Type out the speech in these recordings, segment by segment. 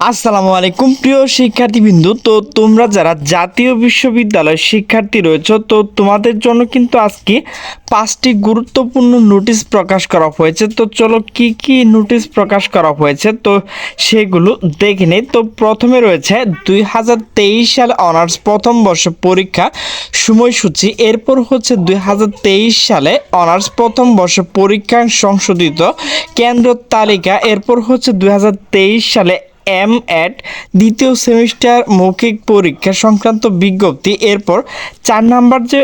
আসসালামু আলাইকুম, প্রিয় শিক্ষার্থীবৃন্দু। তো তোমরা যারা জাতীয় বিশ্ববিদ্যালয়ের শিক্ষার্থী রয়েছে, তো তোমাদের জন্য কিন্তু আজকে পাঁচটি গুরুত্বপূর্ণ নোটিশ প্রকাশ করা হয়েছে। তো চলো কি কি নোটিশ প্রকাশ করা হয়েছে, তো সেগুলো দেখে নেই। তো প্রথমে রয়েছে, দুই হাজার তেইশ সালে অনার্স প্রথম বর্ষ পরীক্ষা সময়সূচি। এরপর হচ্ছে দুই হাজার তেইশ সালে অনার্স প্রথম বর্ষ পরীক্ষা সংশোধিত কেন্দ্র তালিকা। এরপর হচ্ছে দুই হাজার তেইশ সালে এম এড দ্বিতীয় সেমিস্টার মৌখিক পরীক্ষা সংক্রান্ত বিজ্ঞপ্তি। এরপর চার নাম্বার যে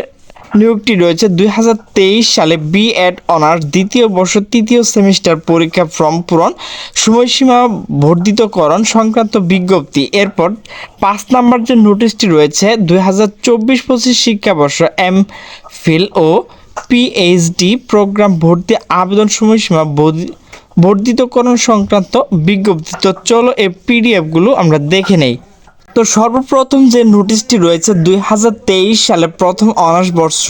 নিয়োগটি রয়েছে দুই হাজার তেইশ সালে বি এড অনার্স দ্বিতীয় বর্ষ তৃতীয় সেমিস্টার পরীক্ষা ফর্ম পূরণ, সময়সীমা বর্ধিতকরণ সংক্রান্ত বিজ্ঞপ্তি। এরপর পাঁচ নাম্বার যে নোটিশটি রয়েছে দুই হাজার চব্বিশ পঁচিশ শিক্ষাবর্ষ এম ফিল ও পিএইচডি প্রোগ্রাম ভর্তি আবেদন সময়সীমা বর্ধিতকরণ সংক্রান্ত বিজ্ঞপ্তি। তো চলো এই পিডিএফগুলো আমরা দেখে নেই। তো সর্বপ্রথম যে নোটিশটি রয়েছে, দুই হাজার তেইশ সালে প্রথম অনার্স বর্ষ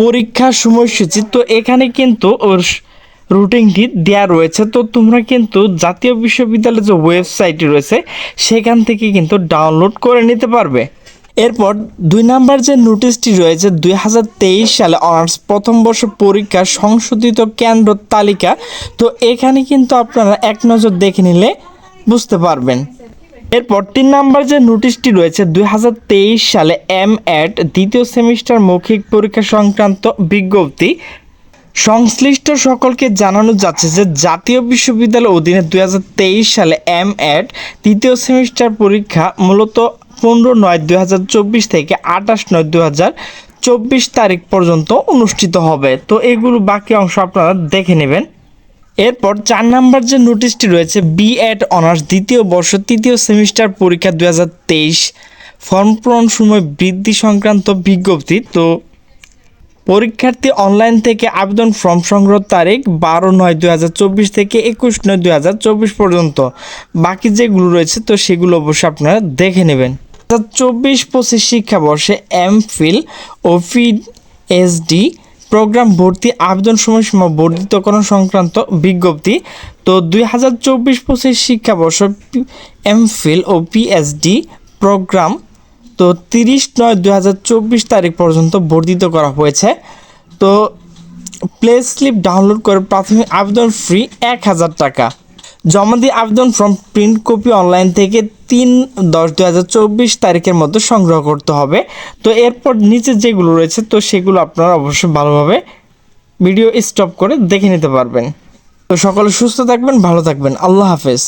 পরীক্ষার সময়সূচি, তো এখানে কিন্তু ওর রুটিনটি দেওয়া রয়েছে। তো তোমরা কিন্তু জাতীয় বিশ্ববিদ্যালয়ের যে ওয়েবসাইটটি রয়েছে, সেখান থেকে কিন্তু ডাউনলোড করে নিতে পারবে। এরপর দুই নাম্বার যে নোটিশটি রয়েছে, দুই হাজার তেইশ সালে অনার্স প্রথম বর্ষ পরীক্ষা সংশোধিত কেন্দ্র তালিকা। তো এখানে কিন্তু আপনারা এক নজর দেখে নিলে বুঝতে পারবেন। এরপর তিন নাম্বার যে নোটিশটি রয়েছে, দুই হাজার তেইশ সালে এম এড দ্বিতীয় সেমিস্টার মৌখিক পরীক্ষা সংক্রান্ত বিজ্ঞপ্তি। সংশ্লিষ্ট সকলকে জানানো যাচ্ছে যে জাতীয় বিশ্ববিদ্যালয় অধীনে দুই হাজার তেইশ সালে এম এড তৃতীয় সেমিস্টার পরীক্ষা মূলত পনেরো নয় দুই থেকে আঠাশ নয় দুই চব্বিশ তারিখ পর্যন্ত অনুষ্ঠিত হবে। তো এগুলো বাকি অংশ আপনারা দেখে নেবেন। এরপর চার নাম্বার যে নোটিশটি রয়েছে, বি এড অনার্স, দ্বিতীয় বর্ষ, তৃতীয় সেমিস্টার পরীক্ষা দু হাজার তেইশ, ফর্ম পূরণ সময় বৃদ্ধি সংক্রান্ত বিজ্ঞপ্তি। তো পরীক্ষার্থী অনলাইন থেকে আবেদন ফর্ম সংগ্রহ তারিখ বারো নয় দুই হাজার চব্বিশ থেকে একুশ নয় দুই হাজার চব্বিশ পর্যন্ত। বাকি যেগুলো রয়েছে, তো সেগুলো অবশ্যই আপনারা দেখে নেবেন। চব্বিশ পঁচিশ শিক্ষাবর্ষে এম ফিল ও এসডি প্রোগ্রাম ভর্তি আবেদন সময়সীমা বর্ধিতকরণ সংক্রান্ত বিজ্ঞপ্তি। তো দুই হাজার চব্বিশ পঁচিশ শিক্ষাবর্ষ এম ফিল ও পিএইচডি প্রোগ্রাম তো তিরিশ নয় দু হাজার চব্বিশ তারিখ পর্যন্ত বর্ধিত করা হয়েছে। তো প্লে স্লিপ ডাউনলোড করে প্রাথমিক আবেদন ফ্রি এক হাজার টাকা। জমা দিয়ে আবেদন ফর্ম প্রিন্ট কপি অনলাইন থেকে তিন দশ দু হাজার চব্বিশ তারিখের মধ্যে সংগ্রহ করতে হবে। তো এরপর নিচে যেগুলো রয়েছে, তো সেগুলো আপনারা অবশ্যই ভালোভাবে ভিডিও স্টপ করে দেখে নিতে পারবেন। তো সকলে সুস্থ থাকবেন, ভালো থাকবেন। আল্লাহ হাফেজ।